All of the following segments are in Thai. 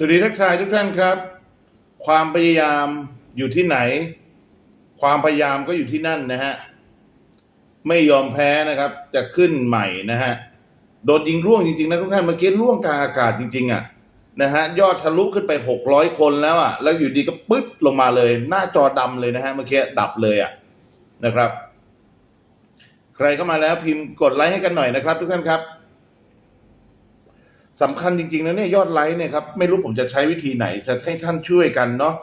สวัสดีทักทายทุกท่านครับ ความพยายามอยู่ที่ไหน ความพยายามก็อยู่ที่นั่นนะฮะ ไม่ยอมแพ้นะครับ จะขึ้นใหม่นะฮะ โดนยิงร่วงจริงๆนะทุกท่านเมื่อกี้ร่วงกลางอากาศจริง ๆอะนะฮะยอดทะลุขึ้นไปหกร้อยคนแล้วอะ แล้วอยู่ดีก็ปึ๊ดลงมาเลย หน้าจอดำเลยนะฮะเมื่อกี้ดับเลยอะนะครับ ใครเข้ามาแล้วพิมพ์กดไลค์ให้กันหน่อยนะครับ ทุกท่านครับ สำคัญจริงๆนะเนี่ยยอดไลค์เนี่ยครับไม่รู้ผมจะใช้วิธีไหน จะให้ท่านช่วยกันเนาะ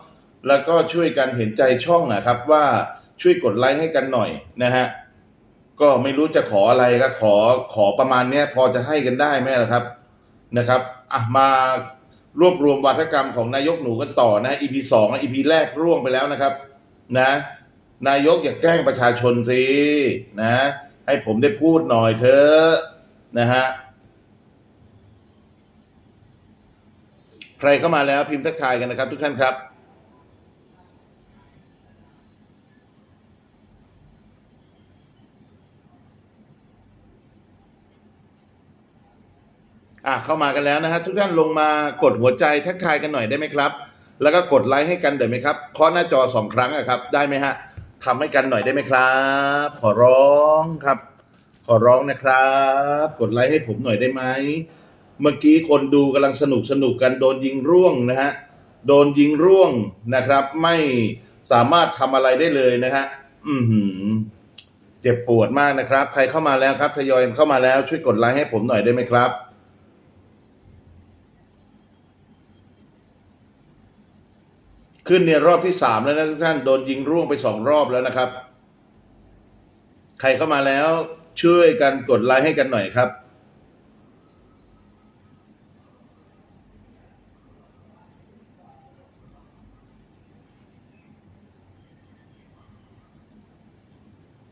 แล้วก็ช่วยกันเห็นใจช่องนะครับ ว่าช่วยกดไลค์ให้กันหน่อยนะฮะก็ไม่รู้จะขออะไรก็ขอขอประมาณเนี้ยพอจะให้กันได้ไหมล่ะครับนะครับอะมารวบรวมวาทกรรมของนายกหนูกันต่อนะ EP สองและ EP แรกร่วงไปแล้วนะครับ นะ นายกอย่าแกล้งประชาชนสินะ ให้ผมได้พูดหน่อยเถอะนะฮะ ใค รเข้ามาแล้วพิมพ์ทักทายกันนะครับ ทุกท่านครับ อะเข้ามากันแล้วนะฮะทุกท่านลงมากดหัวใจทักทายกันหน่อยได้ไหมครับ แล้วก็กดไลค์ให้กันได้ไหมครับเคาะหน้าจอสองครั้งอะครับ ได้ไหมฮะทำให้กันหน่อยได้ไหมครับ ขอร้องครับ ขอร้องนะครับ กดไลค์ให้ผมหน่อยได้ไหม เมื่อกี้คนดูกำลังสนุกสนุกกันโดนยิงร่วงนะฮะ โดนยิงร่วงนะครับ ไม่สามารถทำอะไรได้เลยนะฮะ อือหือเจ็บปวดมากนะครับ ใครเข้ามาแล้วครับทยอยเข้ามาแล้วช่วยกดไลค์ให้ผมหน่อยได้ไหมครับขึ้นเนี่ยรอบที่สามแล้วนะทุกท่านโดนยิงร่วงไปสองรอบแล้วนะครับ ใครเข้ามาแล้วช่วยกันกดไลค์ให้กันหน่อยครับ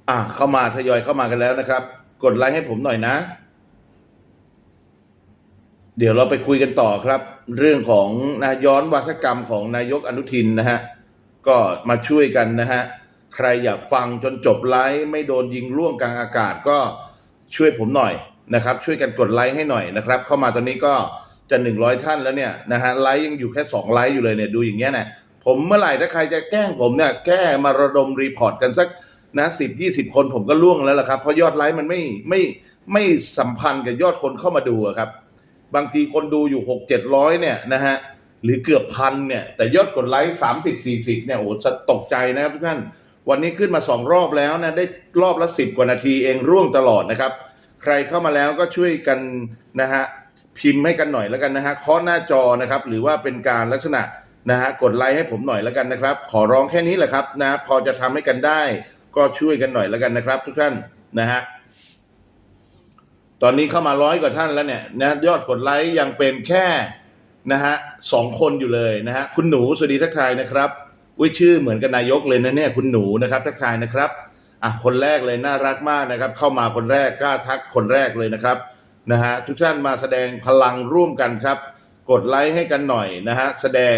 อะเข้ามาทยอยเข้ามากันแล้วนะครับ กดไลค์ให้ผมหน่อยนะ เดี๋ยวเราไปคุยกันต่อครับ เรื่องของนะย้อนวัฒกรรมของนายกอนุทินนะฮะก็มาช่วยกันนะฮะใครอยากฟังจนจบไลฟ์ไม่โดนยิงร่วงกลางอากาศก็ช่วยผมหน่อยนะครับ ช่วยกันกดไลค์ให้หน่อยนะครับ เข้ามาตอนนี้ก็จะหนึ่งร้อยท่านแล้วเนี่ยนะฮะไลค์ยังอยู่แค่สองไลค์อยู่เลยเนี่ยดูอย่างเงี้ยนะผมเมื่อไหร่ถ้าใครจะแกล้งผมเนี่ยแก้มาระดมรีพอร์ตกันสัก นะสิบยี่สิบคนผมก็ล่วงแล้วล่ะครับ เพราะยอดไลค์มันไม่ไม่ไม่สัมพันธ์กับยอดคนเข้ามาดูอะครับ บางทีคนดูอยู่หกเจ็ดร้อยเนี่ยนะฮะหรือเกือบพันเนี่ย แต่ยอดกดไลค์สามสิบสี่สิบเนี่ยโอ้จะตกใจนะครับทุกท่านวันนี้ขึ้นมาสองรอบแล้วนะได้รอบละสิบกว่านาทีเองร่วงตลอดนะครับ ใครเข้ามาแล้วก็ช่วยกันนะฮะพิมพ์ให้กันหน่อยแล้วกันนะฮะเคาะหน้าจอนะครับ หรือว่าเป็นการลักษณะนะฮะกดไลค์ให้ผมหน่อยแล้วกันนะครับ ขอร้องแค่นี้แหละครับนะพอจะทำให้กันได้ ก็ช่วยกันหน่อยแล้วกันนะครับ ทุกท่านนะฮะตอนนี้เข้ามาร้อยกว่าท่านแล้วเนี่ยนะยอดกดไลค์ยังเป็นแค่นะฮะสองคนอยู่เลยนะฮะคุณหนูสวัสดีทักทายนะครับวิชื่อเหมือนกับนายกเลยนะเนี่ยคุณหนูนะครับทักทายนะครับอะคนแรกเลยน่ารักมากนะครับ เข้ามาคนแรกกล้าทักคนแรกเลยนะครับนะฮะทุกท่านมาแสดงพลังร่วมกันครับ กดไลค์ให้กันหน่อยนะฮะแสดง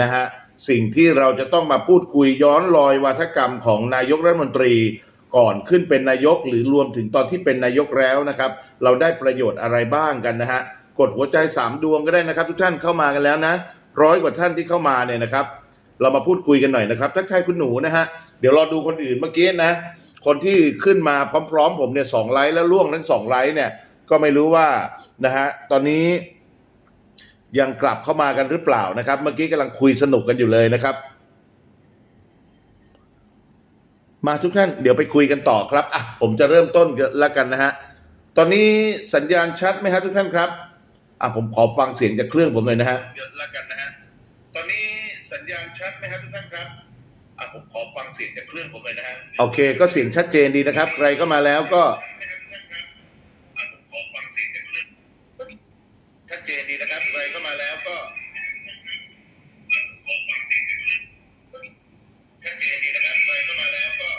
นะฮะ สิ่งที่เราจะต้องมาพูดคุยย้อนรอยวาทกรรมของนายกรัฐมนตรีก่อนขึ้นเป็นนายกหรือรวมถึงตอนที่เป็นนายกแล้วนะครับ เราได้ประโยชน์อะไรบ้างกันนะฮะกดหัวใจสามดวงก็ได้นะครับ ทุกท่านเข้ามากันแล้วนะร้อยกว่าท่านที่เข้ามาเนี่ยนะครับ เรามาพูดคุยกันหน่อยนะครับทักทายคุณหนูนะฮะเดี๋ยวรอดูคนอื่นเมื่อกี้นะคนที่ขึ้นมาพร้อม ๆ ผมเนี่ยสองไลค์แล้วล่วงทั้งสองไลค์เนี่ยก็ไม่รู้ว่านะฮะตอนนี้ ยังกลับเข้ามากันหรือเปล่านะครับ เมื่อกี้กำลังคุยสนุกกันอยู่เลยนะครับ มาทุกท่านเดี๋ยวไปคุยกันต่อครับอะผมจะเริ่มต้นกันแล้วกันนะฮะตอนนี้สัญญาณชัดไหมฮะทุกท่านครับอะผมขอฟังเสียงจากเครื่องผมเลยนะฮะเดี๋ยวแล้วกันนะฮะตอนนี้สัญญาณชัดไหมฮะทุกท่านครับอะผมขอฟังเสียงจากเครื่องผมเลยนะฮะโอเค ก็เสียงชัดเจนดีนะครับ ใครก็มาแล้วก็อะผมขอฟังเสียงจากเครื่อง ชัด เจนดีนะครับใครเข้ามาแล้วก็ชัดเจนดีนะครับใครเข้ามาแล้วก็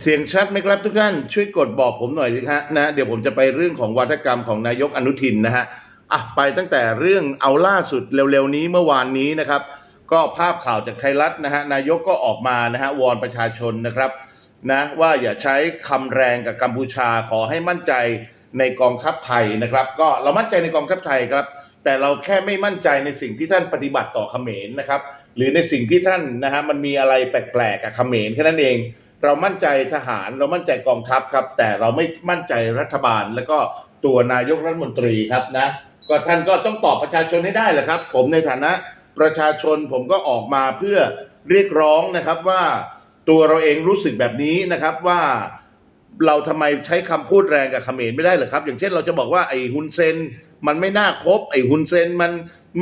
เสียงชัดไหมครับทุกท่านช่วยกดบอกผมหน่อยสิฮะนะเดี๋ยวผมจะไปเรื่องของวัฒกรรมของนายกอนุทินนะฮะอะไปตั้งแต่เรื่องเอาล่าสุดเร็วๆนี้เมื่อวานนี้นะครับ ก็ภาพข่าวจากไทยรัฐนะฮะนายกก็ออกมานะฮะวอนประชาชนนะครับนะว่าอย่าใช้คำแรงกับกัมพูชาขอให้มั่นใจ ในกองทัพไทยนะครับ ก็เรามั่นใจในกองทัพไทยครับ แต่เราแค่ไม่มั่นใจในสิ่งที่ท่านปฏิบัติต่อเขมรนะครับ หรือในสิ่งที่ท่านนะฮะมันมีอะไรแปลกๆกับเขมรแค่นั้นเอง เรามั่นใจทหารเรามั่นใจกองทัพครับ แต่เราไม่มั่นใจรัฐบาล แล้วก็ตัวนายกรัฐมนตรีครับนะ ก็ท่านก็ต้องตอบประชาชนให้ได้แหละครับ ผมในฐานะประชาชนผมก็ออกมาเพื่อเรียกร้องนะครับว่าตัวเราเองรู้สึกแบบนี้นะครับว่า เราทำไมใช้คำพูดแรงกับเขมรไม่ได้เหรอครับ อย่างเช่นเราจะบอกว่าไอ้ฮุนเซนมันไม่น่าคบ ไอ้ฮุนเซนมัน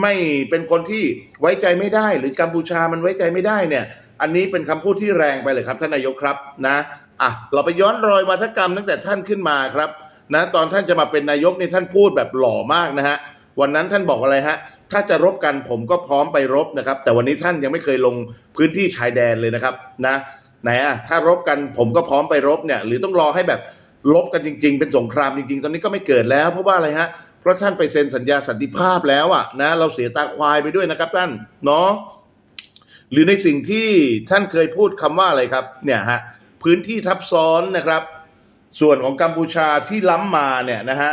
ไม่เป็นคนที่ไว้ใจไม่ได้ หรือกัมพูชามันไว้ใจไม่ได้เนี่ย อันนี้เป็นคำพูดที่แรงไปเลยครับท่านนายกครับนะอะเราไปย้อนรอยวาทกรรมตั้งแต่ท่านขึ้นมาครับนะตอนท่านจะมาเป็นนายกนี่ท่านพูดแบบหล่อมากนะฮะวันนั้นท่านบอกอะไรฮะถ้าจะรบกันผมก็พร้อมไปรบนะครับ แต่วันนี้ท่านยังไม่เคยลงพื้นที่ชายแดนเลยนะครับนะ ไหนอะถ้ารบกันผมก็พร้อมไปรบเนี่ย หรือต้องรอให้แบบรบกันจริง ๆ เป็นสงครามจริง ๆ ตอนนี้ก็ไม่เกิดแล้ว เพราะว่าอะไรฮะเพราะท่านไปเซ็นสัญญาสันติภาพแล้วอะนะ เราเสียตาควายไปด้วยนะครับท่านเนาะหรือในสิ่งที่ท่านเคยพูดคำว่าอะไรครับ เนี่ยฮะพื้นที่ทับซ้อนนะครับ ส่วนของกัมพูชาที่ล้ำมาเนี่ยนะฮะ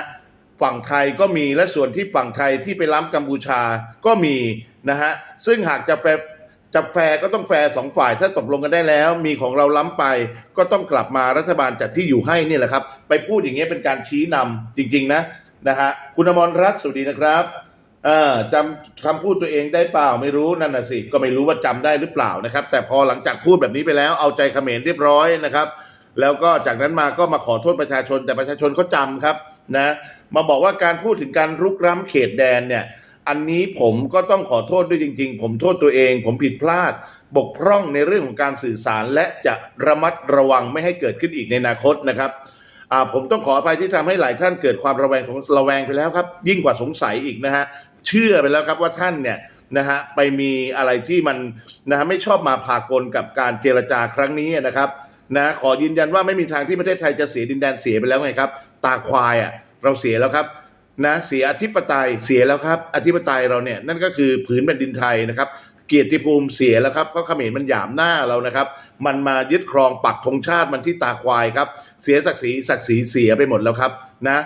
ฝั่งไทยก็มีและส่วนที่ฝั่งไทยที่ไปล้ำกัมพูชาก็มีนะฮะซึ่งหากจะแป จะแฟร์ก็ต้องแฟร์สองฝ่าย ถ้าตกลงกันได้แล้ว มีของเราล้ำไป ก็ต้องกลับมารัฐบาลจัดที่อยู่ให้นี่แหละครับ ไปพูดอย่างเงี้ยเป็นการชี้นำจริง ๆ นะนะฮะคุณอมรรัตน์สวัสดีนะครับเออจำคำพูดตัวเองได้เปล่าไม่รู้นั่นน่ะสิก็ไม่รู้ว่าจำได้หรือเปล่านะครับ แต่พอหลังจากพูดแบบนี้ไปแล้วเอาใจเขมรเรียบร้อยนะครับ แล้วก็จากนั้นมาก็มาขอโทษประชาชนแต่ประชาชนเขาจำครับนะมาบอกว่าการพูดถึงการรุกร้ำเขตแดนเนี่ย อันนี้ผมก็ต้องขอโทษด้วยจริง ๆ ผมโทษตัวเอง ผมผิดพลาด บกพร่องในเรื่องของการสื่อสาร และจะระมัดระวังไม่ให้เกิดขึ้นอีกในอนาคตนะครับผมต้องขออภัยที่ทำให้หลายท่านเกิดความระแวงของระแวงไปแล้วครับ ยิ่งกว่าสงสัยอีกนะฮะเชื่อไปแล้วครับว่าท่านเนี่ยนะฮะไปมีอะไรที่มันนะฮะไม่ชอบมาพากลกับการเจรจาครั้งนี้นะครับนะขอยืนยันว่าไม่มีทางที่ประเทศไทยจะเสียดินแดนเสียไปแล้วไงครับ ตาควายอะเราเสียแล้วครับ นะเสียอธิปไตยเสียแล้วครับ อธิปไตยเราเนี่ยนั่นก็คือผืนแผ่นดินไทยนะครับ เกียรติภูมิเสียแล้วครับเพราะเขมรมันหยามหน้าเรานะครับ มันมายึดครองปักธงชาติมันที่ตาควายครับ เสียศักดิ์ศรีศักดิ์ศรีเสียไปหมดแล้วครับนะ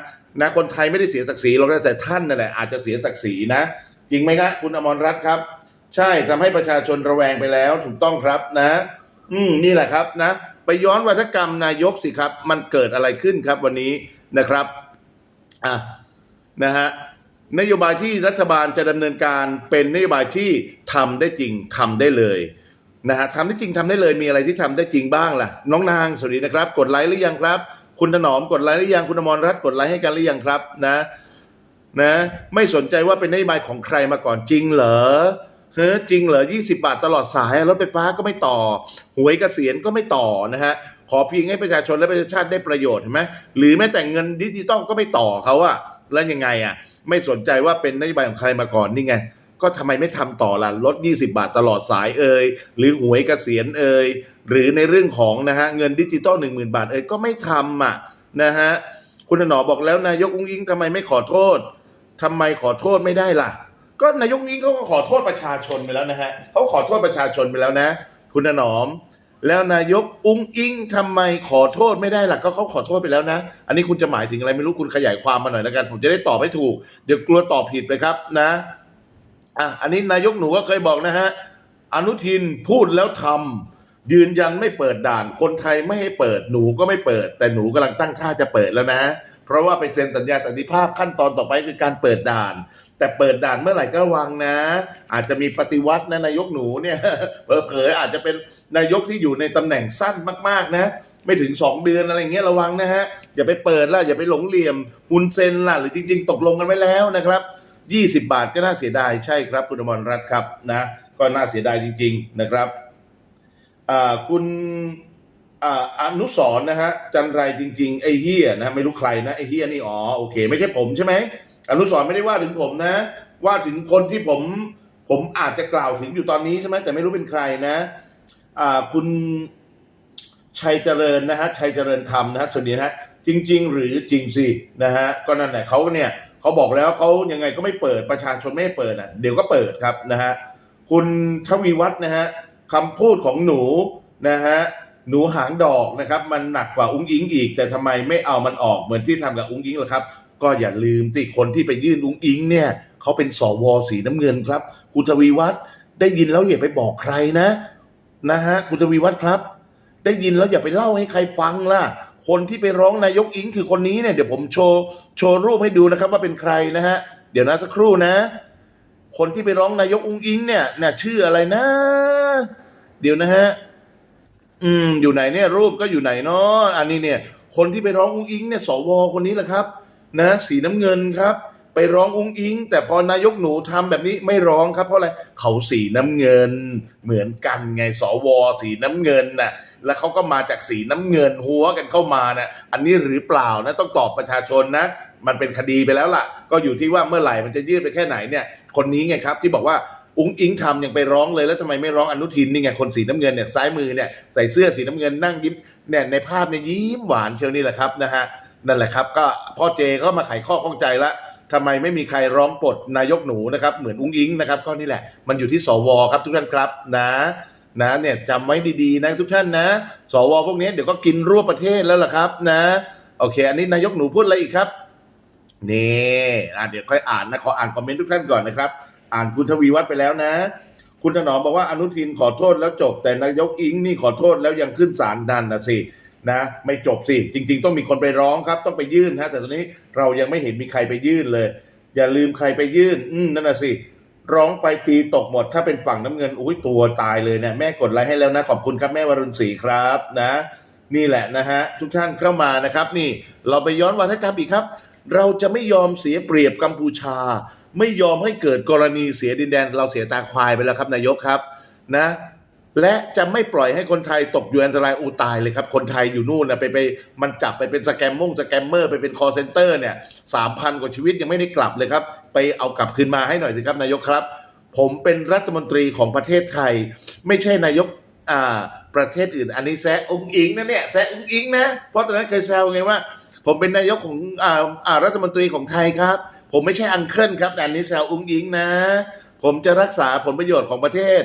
นะคนไทยไม่ได้เสียศักดิ์ศรีเราแต่ท่านนั่นแหละอาจจะเสียศักดิ์ศรีนะจริงไหมครับคุณอมรรัตน์ครับ ใช่ทำให้ประชาชนระแวงไปแล้วถูกต้องครับนะ อืมนี่แหละครับนะ ไปย้อนวัฒกรรมนายกสิครับ มันเกิดอะไรขึ้นครับวันนี้นะครับอะ นะฮะนโยบายที่รัฐบาลจะดำเนินการเป็นนโยบายที่ทำได้จริงทำได้เลยนะฮะทำได้จริงทำได้เลยมีอะไรที่ทำได้จริงบ้างล่ะ น้องนางสวัสดีนะครับ กดไลค์หรือยังครับ คุณถนอมกดไลค์หรือยังคุณอมรรัตน์กดไลค์ให้กันหรือยังครับนะนะไม่สนใจว่าเป็นนโยบายของใครมาก่อนจริงเหรอเฮ้จริงเหรอ 20 บาทตลอดสายรถไฟฟ้าก็ไม่ต่อ หวยเกษียณก็ไม่ต่อนะฮะ ขอเพียงให้ประชาชนและประชาชาติได้ประโยชน์เห็นไหมหรือแม้แต่เงินดิจิตอลก็ไม่ต่อเขาอะ แล้วยังไงอะ ไม่สนใจว่าเป็นนโยบายของใครมาก่อนนี่ไง ก็ทำไมไม่ทำต่อล่ะลด 20 บาทตลอดสายเอ่ยหรือหวยกเกษียณเอ่ยหรือในเรื่องของนะฮะเงินดิจิตอล10,000 บาทเอ่ยก็ไม่ทำอะนะฮะคุณหนอบอกแล้วนายกอุ้งอิงทำไมไม่ขอโทษทำไมขอโทษไม่ได้ล่ะ ก็นายกอุ้งอิงเขาก็ขอโทษประชาชนไปแล้วนะฮะเขาขอโทษประชาชนไปแล้วนะ คุณถนอม แล้วนายกอุ้งอิงทำไมขอโทษไม่ได้ล่ะก็เขาขอโทษไปแล้วนะ อันนี้คุณจะหมายถึงอะไรไม่รู้คุณขยายความมาหน่อยแล้วกัน ผมจะได้ตอบให้ถูก เดี๋ยวกลัวตอบผิดไปครับนะอะอันนี้นายกหนูก็เคยบอกนะฮะอนุทินพูดแล้วทำยืนยันไม่เปิดด่าน คนไทยไม่ให้เปิดหนูก็ไม่เปิด แต่หนูกำลังตั้งท่าจะเปิดแล้วนะ เพราะว่าไปเซ็นสัญญาสันติภาพขั้นตอนต่อไปคือการเปิดด่าน แต่เปิดด่านเมื่อไหร่ก็ระวังนะ อาจจะมีปฏิวัตินะนายกหนูเนี่ยเผลอๆอาจจะเป็นนายกที่อยู่ในตำแหน่งสั้นมากๆนะ ไม่ถึงสองเดือนอะไรเงี้ยระวังนะฮะ อย่าไปเปิดล่ะ อย่าไปหลงเหลี่ยมหุนเซนล่ะ หรือจริง ๆ ตกลงกันไว้แล้วนะครับ 20 บาทก็น่าเสียดายใช่ครับ คุณอมรรัตน์ครับนะก็น่าเสียดายจริง ๆนะครับคุณอนุสรนะฮะจันไรจริง ๆ ไอ้เฮียนะไม่รู้ใครนะไอ้เฮียนี่อ๋อโอเค ไม่ใช่ผมใช่ไหม อนุสรไม่ได้ว่าถึงผมนะ ว่าถึงคนที่ผมผมอาจจะกล่าวถึงอยู่ตอนนี้ใช่ไหมแต่ไม่รู้เป็นใครนะอ่าคุณชัยเจริญนะฮะชัยเจริญธรรมนะฮะสวัสดีนะฮะจริง ๆ หรือจริงสินะฮะก็นั่นแหละเขาเนี่ยเขาบอกแล้วเขายังไงก็ไม่เปิดประชาชนไม่เปิดอะเดี๋ยวก็เปิดครับนะฮะคุณทวีวัฒน์นะฮะคำพูดของหนูนะฮะหนูหางดอกนะครับ มันหนักกว่าอุ้งอิงอีก แต่ทำไมไม่เอามันออกเหมือนที่ทำกับอุ้งอิงล่ะครับ ก็อย่าลืมสิคนที่ไปยื่นอุ้งอิงเนี่ยเขาเป็นสวสีน้ำเงินครับ คุณทวีวัฒน์ได้ยินแล้วอย่าไปบอกใครนะนะฮะคุณทวีวัฒน์ครับ ได้ยินแล้วอย่าไปเล่าให้ใครฟังล่ะ คนที่ไปร้องนายกอิงคือคนนี้เนี่ยเดี๋ยวผมโชว์โชว์รูปให้ดูนะครับว่าเป็นใครนะฮะเดี๋ยวนะสักครู่นะ คนที่ไปร้องนายกอุงอิงเนี่ยเนี่ยชื่ออะไรนะ เดี๋ยวนะฮะอืมอยู่ไหนเนี่ยรูปก็อยู่ไหนเนาะอันนี้เนี่ย คนที่ไปร้องอุงอิงเนี่ยสวคนนี้แหละครับ นะสีน้ำเงินครับ ไปร้องอุ้งอิง แต่พอนายกหนูทำแบบนี้ไม่ร้องครับเพราะอะไรเขาสีน้ำเงิน เหมือนกันไงสวสีน้ำเงินน่ะแล้วเขาก็มาจากสีน้ำเงินหัวกันเข้ามานะอันนี้หรือเปล่านะต้องตอบประชาชนนะ มันเป็นคดีไปแล้วล่ะ ก็อยู่ที่ว่าเมื่อไหร่มันจะยืดไปแค่ไหนเนี่ย คนนี้ไงครับที่บอกว่าอุ้งอิงทำยังไปร้องเลยแล้วทำไมไม่ร้องอนุทินนี่ไงคนสีน้ำเงินเนี่ยซ้ายมือเนี่ยใส่เสื้อสีน้ำเงินนั่งยิ้มเนี่ยในภาพเนี่ยยิ้มหวานเชียวนี่แหละครับนะฮะ นั่นแหละครับ ก็พ่อเจก็มาไขข้อข้องใจละทำไมไม่มีใครร้องปลดนายกหนูนะครับ เหมือนอุ้งอิงนะครับก็นี่แหละ มันอยู่ที่สวครับทุกท่านครับนะนะเนี่ยจำไว้ดีๆนะทุกท่านนะ สวพวกนี้เดี๋ยวก็กินรั่วประเทศแล้วล่ะครับนะ โอเค อันนี้นายกหนูพูดอะไรอีกครับนี่อะเดี๋ยวค่อยอ่านนะขออ่านคอมเมนต์ทุกท่านก่อนนะครับ อ่านคุณทวีวัฒน์ไปแล้วนะ คุณถนอมบอกว่าอนุทินขอโทษแล้วจบ แต่นายกอิงนี่ขอโทษแล้วยังขึ้นศาลนั่นนะสิ นะไม่จบสิ จริง ๆ ต้องมีคนไปร้องครับ ต้องไปยื่นฮะแต่ตอนนี้เรายังไม่เห็นมีใครไปยื่นเลย อย่าลืมใครไปยื่น อืมนั่นน่ะสิ ร้องไปตีตกหมด ถ้าเป็นฝั่งน้ำเงินอุ้ยตัวตายเลยเนี่ยแม่กดไลค์ให้แล้วนะ ขอบคุณครับแม่วรุณศรีครับนะ นี่แหละนะฮะ ทุกท่านเข้ามานะครับ นี่เราไปย้อนวัฒกรรมอีกครับ เราจะไม่ยอมเสียเปรียบกัมพูชา ไม่ยอมให้เกิดกรณีเสียดินแดน เราเสียตาควายไปแล้วครับนายกครับ นะ และจะไม่ปล่อยให้คนไทยตกอยู่อันตรายอูตายเลยครับ คนไทยอยู่นู่นนะไปไปมันจับไปเป็นสแกมมงสแกมเมอร์ไปเป็นคอเซนเตอร์เนี่ยสามพันกว่าชีวิตยังไม่ได้กลับเลยครับ ไปเอากลับคืนมาให้หน่อยสิครับนายกครับ ผมเป็นรัฐมนตรีของประเทศไทย ไม่ใช่นายกอ่าประเทศอื่น อันนี้แซะองค์อิงนะเนี่ยแซะองค์อิงนะเพราะตอนนั้นเคยแซวไงว่า ผมเป็นนายกของอ่าอ่ารัฐมนตรีของไทยครับ ผมไม่ใช่อังเคิลครับแต่อันนี้แซวองค์อิงนะ ผมจะรักษาผลประโยชน์ของประเทศ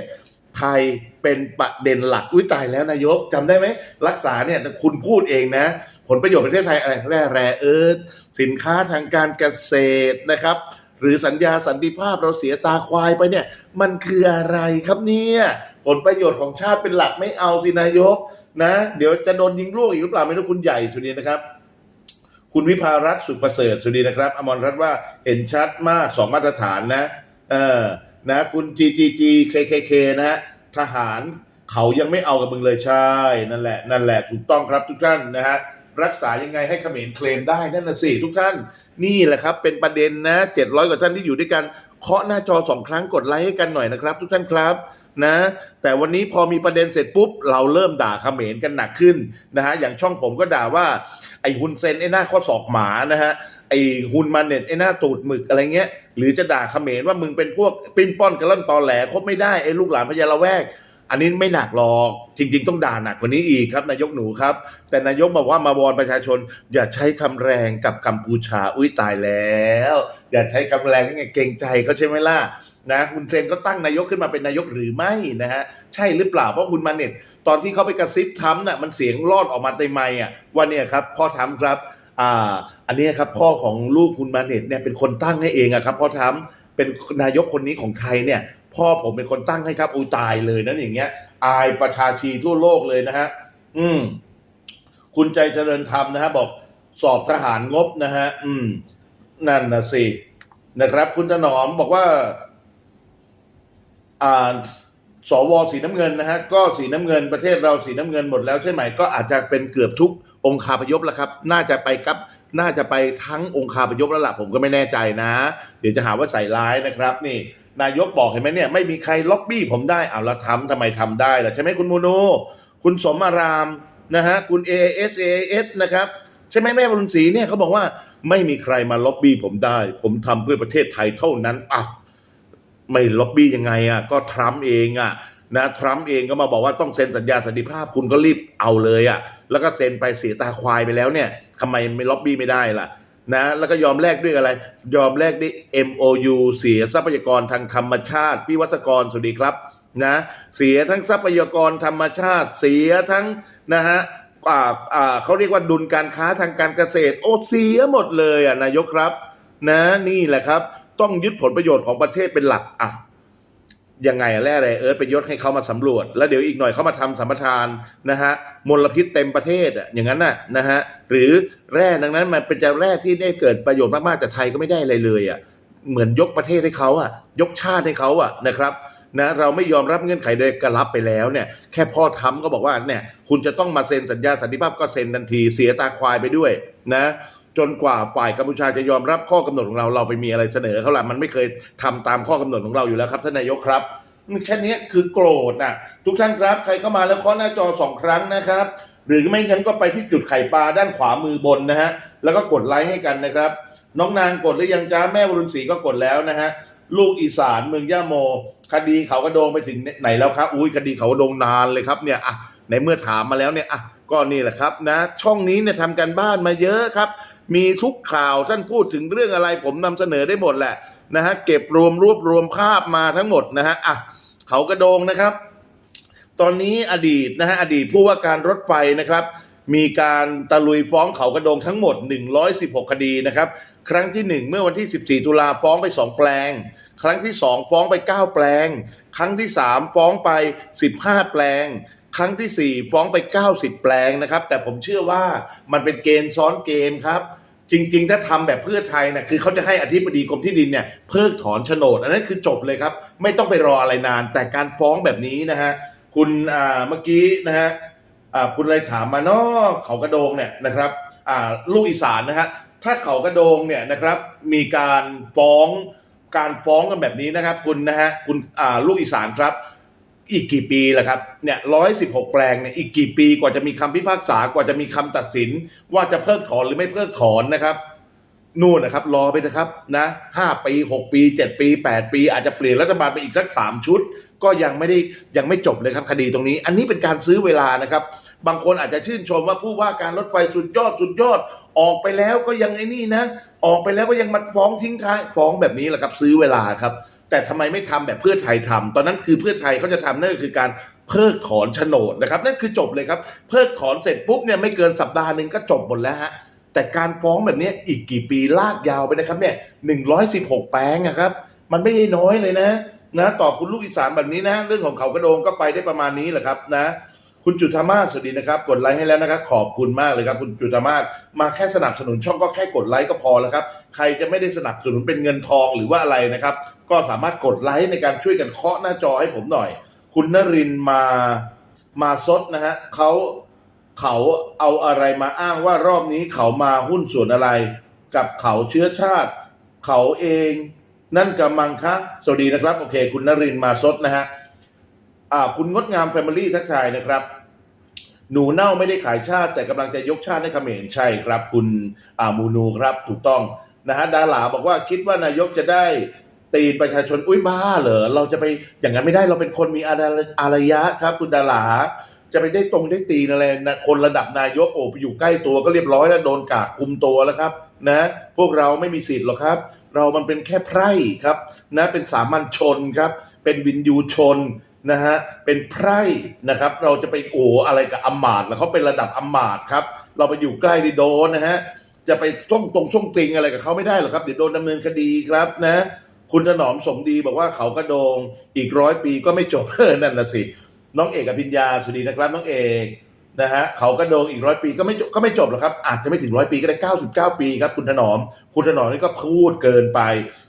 ไทยเป็นประเด็นหลัก อุ้ยตายแล้วนายกจำได้ไหม รักษาเนี่ยคุณพูดเองนะ ผลประโยชน์ประเทศไทยอะไรแร่แร่เอิร์ธสินค้าทางการเกษตรนะครับ หรือสัญญาสันติภาพเราเสียตาควายไปเนี่ย มันคืออะไรครับเนี่ย ผลประโยชน์ของชาติเป็นหลักไม่เอาสินายกนะ เดี๋ยวจะโดนยิงลูกอีกหรือเปล่าไม่รู้คุณใหญ่สุดนี้นะครับคุณวิภารัตน์สุประเสริฐสุดีนะครับ อมรรัตน์ว่าเห็นชัดมากสองมาตรฐานนะ เออ นะคุณ GGG KKK นะฮะทหารเขายังไม่เอากับมึงเลยใช่ นั่นแหละ นั่นแหละถูกต้องครับทุกท่านนะฮะรักษายังไงให้เขมรเคลมได้นั่นน่ะสิทุกท่าน นี่แหละครับ เป็นประเด็นนะเจ็ดร้อยกว่าท่านที่อยู่ด้วยกันเคาะหน้าจอสองครั้งกดไลค์ให้กันหน่อยนะครับ ทุกท่านครับนะ แต่วันนี้พอมีประเด็นเสร็จปุ๊บ เราเริ่มด่าเขมรกันหนักขึ้นนะฮะอย่างช่องผมก็ด่าว่าไอ้ฮุนเซนไอ้หน้าข้อศอกหมานะฮะ ไอ้ฮุนมันเน็ตไอ้หน้าตูดหมึกอะไรเงี้ย หรือจะด่าเขมรว่ามึงเป็นพวกปิ้นป้อนกระล่อนตอแหลคบไม่ได้ไอ้ลูกหลานพญาละแวก อันนี้ไม่หนักหรอกจริง ๆ ต้องด่าหนักกว่านี้อีกครับนายกหนูครับ แต่นายกบอกว่ามาวอนประชาชน อย่าใช้คำแรงกับกัมพูชาอุ้ยตายแล้ว อย่าใช้คำแรงนี่ไงเกรงใจเขาใช่ไหมล่ะนะคุณเซนก็ตั้งนายกขึ้นมาเป็นนายกหรือไม่นะฮะใช่หรือเปล่าเพราะคุณมาเน็ตตอนที่เขาไปกระซิบทำน่ะมันเสียงรอดออกมาในไมค์อะว่าเนี่ยครับพ่อทำครับ อ่า อันนี้ครับพ่อของลูกคุณมาเน็ตเนี่ยเป็นคนตั้งให้เองอะครับพ่อทำเป็นนายกคนนี้ของไทยเนี่ย พ่อผมเป็นคนตั้งให้ครับอุยตายเลยนะอย่างเงี้ย อายประชาชีทั่วโลกเลยนะฮะอืม คุณใจเจริญธรรมนะฮะบอกสอบทหารงบนะฮะอืม นั่นนะสินะครับ คุณถนอมบอกว่า อ่าสวสีน้ำเงินนะฮะก็สีน้ำเงินประเทศเราสีน้ำเงินหมดแล้วใช่ไหมก็อาจจะเป็นเกือบทุก องคาพยพแล้วครับ น่าจะไปกับน่าจะไปทั้งองคาพยพแล้วล่ะผมก็ไม่แน่ใจนะ เดี๋ยวจะหาว่าใส่ร้ายนะครับ นี่ นายกบอกเห็นไหมเนี่ยไม่มีใครล็อบบี้ผมได้เอาล้วทำทำไมทำได้ล่ะใช่ไหมคุณมูนูคุณสมอารามนะฮะคุณ AS AS นะครับ ใช่ไหมแม่บรุณศรีเนี่ยเขาบอกว่าไม่มีใครมาล็อบบี้ผมได้ ผมทำเพื่อประเทศไทยเท่านั้นอะไม่ล็อบบี้ยังไงอะก็ทรัมป์เองอะ นะทรัมป์เองก็มาบอกว่าต้องเซ็นสัญญาสันติภาพคุณก็รีบเอาเลยอะ แล้วก็เซ็นไปเสียตาควายไปแล้วเนี่ยทำไมไม่ล็อบบี้ไม่ได้ล่ะนะแล้วก็ยอมแลกด้วยอะไร ยอมแลกด้วย MOU เสียทรัพยากรทางธรรมชาติพี่วัศกรสวัสดีครับนะเสียทั้งทรัพยากรธรรมชาติ เสียทั้งนะฮะอ่าอ่าเขาเรียกว่าดุลการค้าทางการเกษตร โอ้เสียหมดเลยอะนายกครับ นะนี่แหละครับ ต้องยึดผลประโยชน์ของประเทศเป็นหลักอะ ยังไงแร่อะไรเอิร์ธไปยศให้เขามาสำรวจ แล้วเดี๋ยวอีกหน่อยเขามาทำสัมปทานนะฮะมลพิษเต็มประเทศอะอย่างนั้นน่ะนะฮะหรือแร่ดังนั้นมันเป็นจะแร่ที่ได้เกิดประโยชน์มากๆแต่ไทยก็ไม่ได้อะไรเลยอะเหมือนยกประเทศให้เขาอะ ยกชาติให้เขาอะนะครับนะเราไม่ยอมรับเงื่อนไขโดยกรับไปแล้วเนี่ย แค่พ่อทำก็บอกว่าเนี่ยคุณจะต้องมาเซ็นสัญญาสันติภาพก็เซ็นทันทีเสียตาควายไปด้วยนะ จนกว่าฝ่ายกัมพูชาจะยอมรับข้อกำหนดของเราเราไปมีอะไรเสนอเขาละมันไม่เคยทำตามข้อกำหนดของเราอยู่แล้วครับท่านนายกครับแค่นี้คือโกรธนะทุกท่านครับ ใครเข้ามาแล้วเคาะหน้าจอสองครั้งนะครับ หรือไม่งั้นก็ไปที่จุดไข่ปลาด้านขวามือบนนะฮะแล้วก็กดไลค์ให้กันนะครับ น้องนางกดหรือยังจ้าแม่วรุณศรีก็กดแล้วนะฮะลูกอีสานเมืองย่าโม คดีเขากระโดงไปถึงไหนแล้วครับอุ้ยคดีเขากระโดงนานเลยครับเนี่ยอะในเมื่อถามมาแล้วเนี่ยอะก็นี่แหละครับนะ ช่องนี้เนี่ยทำกันบ้านมาเยอะครับ มีทุกข่าวท่านพูดถึงเรื่องอะไร ผมนำเสนอได้หมดแหละนะฮะเก็บรวมรวบรวมภาพมาทั้งหมดนะฮะอะเขากระโดงนะครับ ตอนนี้อดีตนะฮะอดีตผู้ว่าการรถไฟนะครับ มีการตะลุยฟ้องเขากระโดงทั้งหมด 116 คดีนะครับ ครั้งที่ 1 เมื่อวันที่ 14 ตุลาฟ้องไป 2 แปลง ครั้งที่ 2 ฟ้องไป 9 แปลง ครั้งที่ 3 ฟ้องไป 15 แปลงครั้งทีสี่4 ฟ้องไป 90 แปลงนะครับ แต่ผมเชื่อว่ามันเป็นเกณฑ์ซ้อนเกมครับ จริง ๆ ถ้าทำแบบเพื่อไทยนะคือเขาจะให้อธิบดีกรมที่ดินเนี่ยเพิกถอนโฉนด อันนั้นคือจบเลยครับ ไม่ต้องไปรออะไรนาน แต่การฟ้องแบบนี้นะฮะคุณอ่าเมื่อกี้นะฮะอ่าคุณอะไรถามมาเนาะเขากระโดงเนี่ยนะครับอ่าลูกอีสานนะฮะถ้าเขากระโดงเนี่ยนะครับ มีการฟ้องการฟ้องกันแบบนี้นะครับ คุณนะฮะคุณอ่าลูกอีสานครับ อีกกี่ปีล่ะครับเนี่ยร้อยสิบหกแปลงเนี่ยอีกกี่ปีกว่าจะมีคำพิพากษากว่าจะมีคำตัดสิน ว่าจะเพิกถอนหรือไม่เพิกถอนนะครับนู่นนะครับรอไปนะครับนะห้าปีหกปีเจ็ดปีแปดปี อาจจะเปลี่ยนรัฐบาลไปอีกสักสามชุด ก็ยังไม่ได้ยังไม่จบเลยครับคดีตรงนี้ อันนี้เป็นการซื้อเวลานะครับ บางคนอาจจะชื่นชมว่าผู้ว่าการรถไฟสุดยอดสุดยอด ออกไปแล้วก็ยังไอ้นี่นะ ออกไปแล้วก็ยังมาฟ้องทิ้งท้ายฟ้องแบบนี้แหละครับ ซื้อเวลาครับ แต่ทำไมไม่ทำแบบเพื่อไทยทำตอนนั้นคือเพื่อไทยเขาจะทำนั่นก็คือการเพิกถอนโฉนดนะครับ นั่นคือจบเลยครับ เพิกถอนเสร็จปุ๊บเนี่ยไม่เกินสัปดาห์หนึ่งก็จบหมดแล้วฮะแต่การฟ้องแบบนี้อีกกี่ปีลากยาวไปนะครับเนี่ยหนึ่งร้อยสิบหกแปลงนะครับ มันไม่ได้น้อยเลยนะ นะตอบคุณลูกอีสานแบบนี้นะ เรื่องของเขากระโดงก็ไปได้ประมาณนี้แหละครับนะ คุณจุธามาสวัสดีนะครับ กดไลค์ให้แล้วนะครับ ขอบคุณมากเลยครับ คุณจุธามาศมาแค่สนับสนุนช่องก็แค่กดไลค์ก็พอแล้วครับ ใครจะไม่ได้สนับสนุนเป็นเงินทองหรือว่าอะไรนะครับ ก็สามารถกดไลค์ในการช่วยกันเคาะหน้าจอให้ผมหน่อย คุณนรินมามาซดนะฮะเขาเขาเอาอะไรมาอ้างว่ารอบนี้เขามาหุ้นส่วนอะไร กับเขาเชื้อชาติ เขาเอง นั่นกำมังคะสวัสดีนะครับ โอเค คุณนรินมาซดนะฮะ อ่าคุณงดงามแฟมิลี่ทักทายนะครับ หนูเน่าไม่ได้ขายชาติ แต่กำลังจะยกชาติให้เขมรใช่ครับ คุณอ่ามูนูครับถูกต้องนะฮะดาหลาบอกว่าคิดว่านายกจะได้ตีนประชาชนอุ้ยบ้าเหรอเราจะไปอย่างนั้นไม่ได้เราเป็นคนมีอารอารยะครับ คุณดาหลาจะไปได้ตรงได้ตีนอะไรนะคนระดับนายกโอ้ไปอยู่ใกล้ตัวก็เรียบร้อยแล้วโดนกาดคุมตัวแล้วครับ นะ พวกเราไม่มีสิทธิ์หรอกครับ เรามันเป็นแค่ไพร่ครับ นะเป็นสามัญชนครับ เป็นวินยูชน นะฮะเป็นไพร่นะครับ เราจะไปโอ้อะไรกับอำมาตแล้วเขาเป็นระดับอำมาตครับ เราไปอยู่ใกล้ดิโดนนะฮะจะไปช่องตรงช่องติงอะไรกับเขาไม่ได้หรอกครับเดี๋ยวโดนดำเนินคดีครับนะ คุณถนอมสมดีบอกว่าเขากระโดงอีกร้อยปีก็ไม่จบเออนั่นนะสิน้องเอกอภิญญาสวัสดีนะครับน้องเอกนะฮะเขากระโดงอีกร้อยปีก็ไม่ก็ไม่จบหรอกครับอาจจะไม่ถึงร้อยปีก็ได้เก้าสิบเก้าปีครับคุณถนอม คุณถนอมนี่ก็พูดเกินไป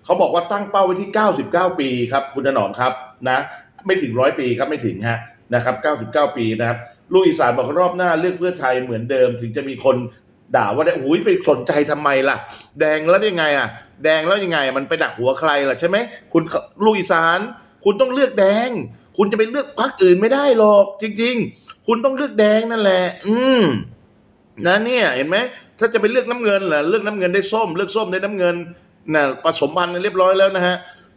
เขาบอกว่าตั้งเป้าไว้ที่เก้าสิบเก้าปีครับ คุณถนอมครับนะ ไม่ถึงร้อยปีครับไม่ถึงฮะนะครับเก้าสิบเก้าปีนะครับลูกอีสานบอกรอบหน้าเลือกเพื่อไทยเหมือนเดิม ถึงจะมีคนด่าว่าได้อุ้ยไปสนใจทำไมล่ะ แดงแล้วยังไงอะ แดงแล้วยังไงมันไปดักหัวใครล่ะใช่ไหมคุณลูกอีสาน คุณต้องเลือกแดง คุณจะไปเลือกพรรคอื่นไม่ได้หรอกจริง ๆ คุณต้องเลือกแดงนั่นแหละ อืมนะเนี่ยเห็นไหมถ้าจะไปเลือกน้ำเงินล่ะเลือกน้ำเงินได้ส้ม เลือกส้มได้น้ำเงินน่ะผสมพันธุ์เรียบร้อยแล้วนะฮะ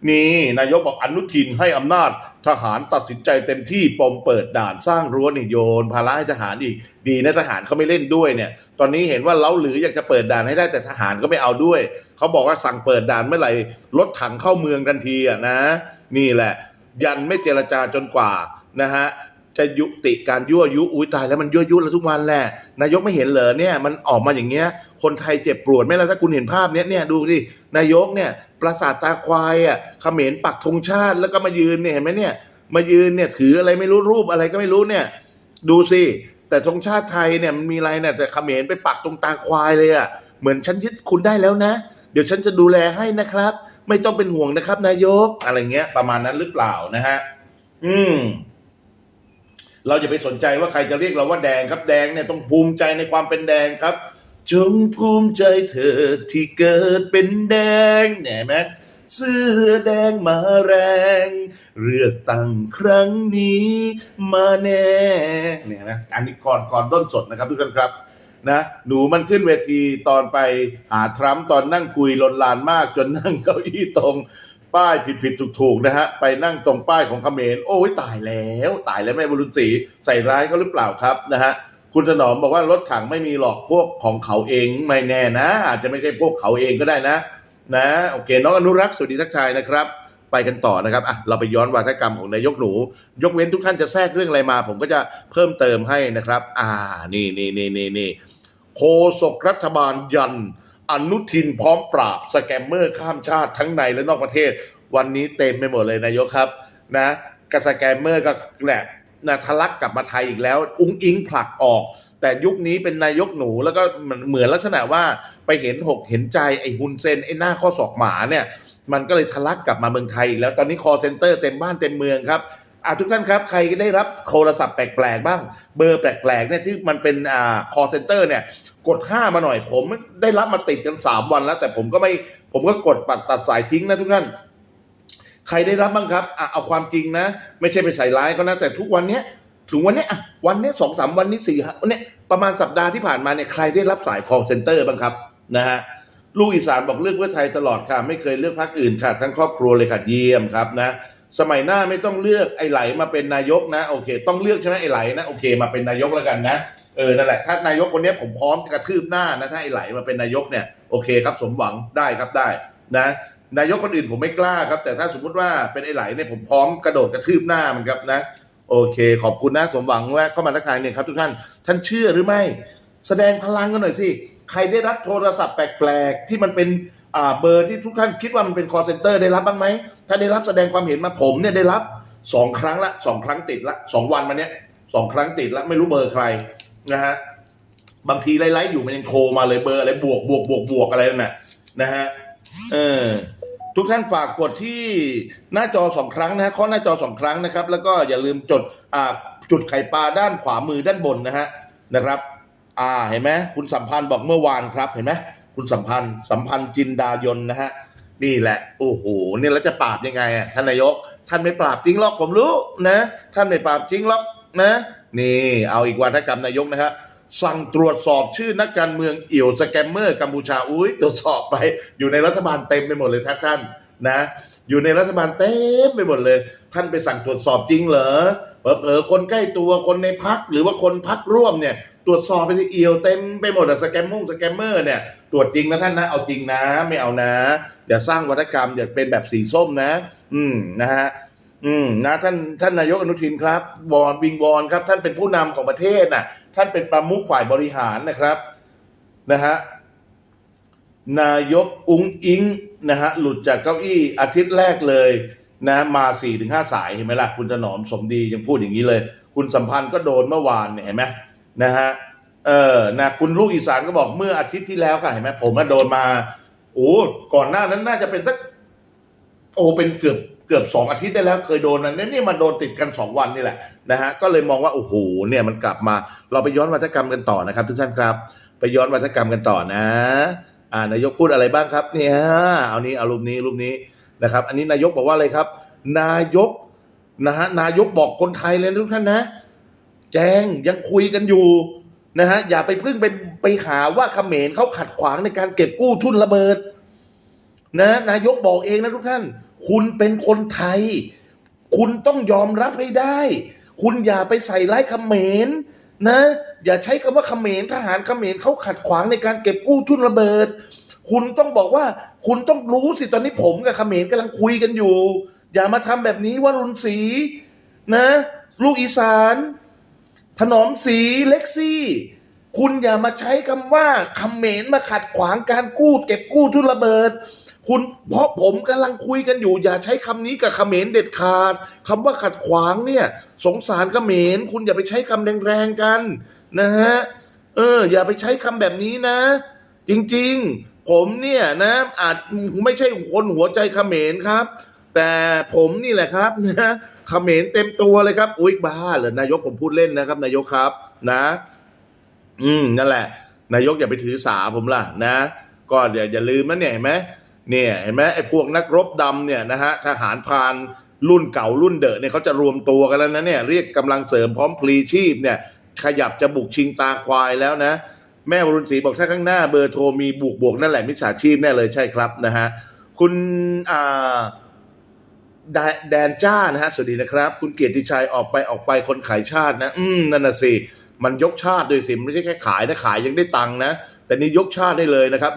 นี่นายกบอกอนุทินให้อำนาจทหารตัดสินใจเต็มที่ปมเปิดด่านสร้างรั้วนี่โยน ภาระให้ทหารอีก ดีนะทหารเขาไม่เล่นด้วยเนี่ย ตอนนี้เห็นว่าเล้าหรืออยากจะเปิดด่านให้ได้แต่ทหารก็ไม่เอาด้วย เขาบอกว่าสั่งเปิดด่านเมื่อไหร่รถถังเข้าเมืองทันทีอะนะ นี่แหละ ยันไม่เจรจาจนกว่านะฮะจะยุติการยั่วยุอุ้ยตายแล้วมันยั่วยุแล้วทุกวันแหละนายกไม่เห็นเหรอเนี่ยมันออกมาอย่างเงี้ยคนไทยเจ็บปวดไหมล่ะถ้าคุณเห็นภาพเนี้ยเนี่ยดูสินายกเนี่ย ปราสาทตาควายอะเขมรปักธงชาติแล้วก็มายืนเนี่ยเห็นไหมเนี่ย มายืนเนี่ยถืออะไรไม่รู้รูปอะไรก็ไม่รู้เนี่ย ดูสิแต่ธงชาติไทยเนี่ยมันมีอะไรเนี่ยแต่เขมรไปปักตรงตาควายเลยอะเหมือนฉันยึดคุณได้แล้วนะ เดี๋ยวฉันจะดูแลให้นะครับ ไม่ต้องเป็นห่วงนะครับ นายกอะไรเงี้ย ประมาณนั้นหรือเปล่านะฮะอืม เราอย่าไปสนใจว่าใครจะเรียกเราว่าแดงครับแดงเนี่ยต้องภูมิใจในความเป็นแดงครับ จงภูมิใจเธอที่เกิดเป็นแดงเนี่ยเห็นไหมเสื้อแดงมาแรง เลือกตั้งครั้งนี้มาแน่เนี่ยนะอันนี้ก่อนก่อนต้นสดนะครับทุกท่านครับนะหนูมันขึ้นเวทีตอนไปหาทรัมป์ตอนนั่งคุยลนลานมากจนนั่งเก้าอี้ตรงป้ายผิดผิดถูกถูกๆนะฮะ ไปนั่งตรงป้ายของเขมรโอ้ยตายแล้ว ตายแล้วแม่บุรุษศรีใส่ร้ายเขาหรือเปล่าครับนะฮะ คุณถนอมบอกว่ารถถังไม่มีหรอกพวกของเขาเองไม่แน่นะ อาจจะไม่ใช่พวกเขาเองก็ได้นะ นะโอเค น้องอนุรักษ์สวัสดีทักทายนะครับ ไปกันต่อนะครับอะเราไปย้อนวาทกรรมของนายกหนู ยกเว้นทุกท่านจะแทรกเรื่องอะไรมา ผมก็จะเพิ่มเติมให้นะครับ อ่านี่นี่นี่นี่นี่โฆษกรัฐบาลยัน อนุทินพร้อมปราบสแกมเมอร์ข้ามชาติทั้งในและนอกประเทศ วันนี้เต็มไปหมดเลยนายกครับ นะกับสแกมเมอร์ก็แหละ นะทะลักกลับมาไทยอีกแล้ว อุ้งอิงผลักออก แต่ยุคนี้เป็นนายกหนูแล้วก็เหมือนลักษณะว่าไปเห็นหกเห็นใจไอ้ฮุนเซนไอ้หน้าข้อศอกหมาเนี่ย มันก็เลยทะลักกลับมาเมืองไทยอีกแล้วตอนนี้คอเซ็นเตอร์เต็มบ้านเต็มเมืองครับอาทุกท่านครับ ใครได้รับโทรศัพท์แปลกๆบ้าง เบอร์แปลกๆเนี่ยที่มันเป็นอ่าคอเซ็นเตอร์เนี่ย กดห้ามาหน่อยผมได้รับมาติดกันสามวันแล้ว แต่ผมก็ไม่ผมก็กดปัดตัดสายทิ้งนะทุกท่าน ใครได้รับบ้างครับอะเอาความจริงนะ ไม่ใช่ไปใส่ร้ายเขานะแต่ทุกวันเนี้ยถึงวันเนี้ยอะวันเนี้ยสองสามวันนี้สี่วันเนี้ยประมาณสัปดาห์ที่ผ่านมาเนี่ยใครได้รับสาย call center บ้างครับนะฮะลูกอีสานบอกเลือกเพื่อไทยตลอดค่ะ ไม่เคยเลือกพรรคอื่นค่ะ ทั้งครอบครัวเลยค่ะเยี่ยมครับนะ สมัยหน้าไม่ต้องเลือกไอ้ไหลมาเป็นนายกนะโอเค ต้องเลือกใช่ไหมไอ้ไหลนะโอเค มาเป็นนายกแล้วกันนะเออนั่นแหละถ้านายกคนนี้ผมพร้อมจะกระทืบหน้านะถ้าไอ้ไหลมาเป็นนายกเนี่ยโอเคครับสมหวังได้ครับได้นะ นายกคนอื่นผมไม่กล้าครับ แต่ถ้าสมมุติว่าเป็นไอ้ไหลเนี่ยผมพร้อมกระโดดกระทืบหน้ามันครับนะ โอเค ขอบคุณนะสมหวังแวะเข้ามาทักทายเนี่ยครับทุกท่าน ท่านเชื่อหรือไม่ แสดงพลังกันหน่อยสิ ใครได้รับโทรศัพท์แปลกๆ ที่มันเป็นอ่าเบอร์ที่ทุกท่านคิดว่ามันเป็นคอร์เซนเตอร์ได้รับบ้างไหม ถ้าได้รับแสดงความเห็นมาผมเนี่ยได้รับสองครั้งละสองครั้งติดละสองวันมาเนี้ยสองครั้งติดละไม่รู้เบอร์ใครนะฮะบางทีไลฟ์ๆอยู่มันยังโทรมาเลยเบอร์อะไรบวกบวกบวกบวกอะไรนั่นน่ะนะฮะเออ ทุกท่านฝากกดที่หน้าจอสองครั้งนะฮะเคาะหน้าจอสองครั้งนะครับ แล้วก็อย่าลืมจดอ่าจุดไข่ปลาด้านขวามือด้านบนนะฮะนะครับ อ่าเห็นไหมคุณสัมพันธ์บอกเมื่อวานครับเห็นไหมคุณสัมพันธ์สัมพันธ์จินดายนนะฮะนี่แหละโอ้โหนี่แล้วจะปราบยังไงอะท่านนายก ท่านไม่ปราบจริงหรอกผมรู้นะ ท่านไม่ปราบจริงหรอกนะ นี่ เอาอีกวาทกรรมนายกนะฮะ สั่งตรวจสอบชื่อนักการเมืองเอี่ยวสแกมเมอร์กัมพูชาอุ้ยตรวจสอบไป อยู่ในรัฐบาลเต็มไปหมดเลยท่านนะ อยู่ในรัฐบาลเต็มไปหมดเลย ท่านไปสั่งตรวจสอบจริงเหรอเผลอๆคนใกล้ตัวคนในพักหรือว่าคนพักร่วมเนี่ย ตรวจสอบไปที่เอี่ยวเต็มไปหมดอะสแกมมุ่งสแกมเมอร์เนี่ยตรวจจริงนะท่านนะเอาจริงนะ ไม่เอานะอย่าสร้างวัฒกรรมอย่าเป็นแบบสีส้มนะ อืมนะฮะ อืมนะท่านท่านนายกอนุทินครับวอนวิงวอนครับ ท่านเป็นผู้นำของประเทศน่ะ ท่านเป็นประมุขฝ่ายบริหารนะครับนะฮะนายกอุ้งอิงนะฮะหลุดจากเก้าอี้อาทิตย์แรกเลยนะมาสี่ถึงห้าสายเห็นไหมล่ะคุณถนอมสมดียังพูดอย่างนี้เลย คุณสัมพันธ์ก็โดนเมื่อวานเนี่ยเห็นไหมนะฮะเออนะคุณลูกอีสานก็บอกเมื่ออาทิตย์ที่แล้วค่ะเห็นไหมผมมาโดนมาโอ้ก่อนหน้านั้นน่าจะเป็นสักโอ้เป็นเกือบ เกือบสองอาทิตย์ได้แล้วเคยโดนนะเนี่ยนี่มาโดนติดกันสองวันนี่แหละนะฮะก็เลยมองว่าโอ้โหเนี่ยมันกลับมา เราไปย้อนวัฒกรรมกันต่อนะครับ ทุกท่านครับ ไปย้อนวัฒกรรมกันต่อนะอ่านายกพูดอะไรบ้างครับเนี่ยเอานี้เอารูปนี้รูปนี้นะครับ อันนี้นายกบอกว่าอะไรครับ นายกนะฮะนายกบอกคนไทยเลยทุกท่านนะ แจ้งยังคุยกันอยู่นะฮะอย่าไปพึ่งไปไปหาว่าเขมรเขาขัดขวางในการเก็บกู้ทุนระเบิด นะ นายกบอกเองนะทุกท่าน คุณเป็นคนไทย คุณต้องยอมรับให้ได้ คุณอย่าไปใส่ร้ายเขมรนะ อย่าใช้คำว่าเขมรทหารเขมรเขาขัดขวางในการเก็บกู้ทุนระเบิด คุณต้องบอกว่า คุณต้องรู้สิตอนนี้ผมกับเขมรกำลังคุยกันอยู่ อย่ามาทำแบบนี้ว่ารุนศรีนะ ลูกอีสาน ถนอมสีเล็กซี่คุณอย่ามาใช้คำว่าคำเหมนมาขัดขวางการกู้ เก็บกู้ทุนระเบิด คุณเพราะผมกำลังคุยกันอยู่ อย่าใช้คำนี้กับเขมรเด็ดขาดคำว่าขัดขวางเนี่ย สงสารเขมรคุณอย่าไปใช้คำแรงๆกันนะฮะเออ อย่าไปใช้คำแบบนี้นะ จริงๆ ผมเนี่ยนะ อาจไม่ใช่คนหัวใจเขมรครับ แต่ผมนี่แหละครับนะเขมรเต็มตัวเลยครับ อุ๊ยบ้าเหรอนายกผมพูดเล่นนะครับ นายกครับ นะ อืมนั่นแหละ นายกอย่าไปถือสาผมล่ะ นะก็อย่าอย่าลืมนะเนี่ยเห็นไหม เนี่ยเห็นไหมไอ้พวกนักรบดำเนี่ยนะฮะทหารพรานรุ่นเก่ารุ่นเดอะเนี่ยเขาจะรวมตัวกันแล้วนะเนี่ยเรียกกำลังเสริมพร้อมพลีชีพเนี่ยขยับจะบุกชิงตาควายแล้วนะ แม่วรุณศรีบอกถ้าข้างหน้าเบอร์โทรมีบุกบวกนั่นแหละมิจฉาชีพแน่เลยใช่ครับนะฮะคุณอ่าแดนจ้านะฮะสวัสดีนะครับ คุณเกียรติชัยออกไปออกไปคนขายชาตินะ อืมนั่นน่ะสิมันยกชาติด้วยสิไม่ใช่แค่ขายนะขายยังได้ตังค์นะ แต่นี่ยกชาติได้เลยนะครับ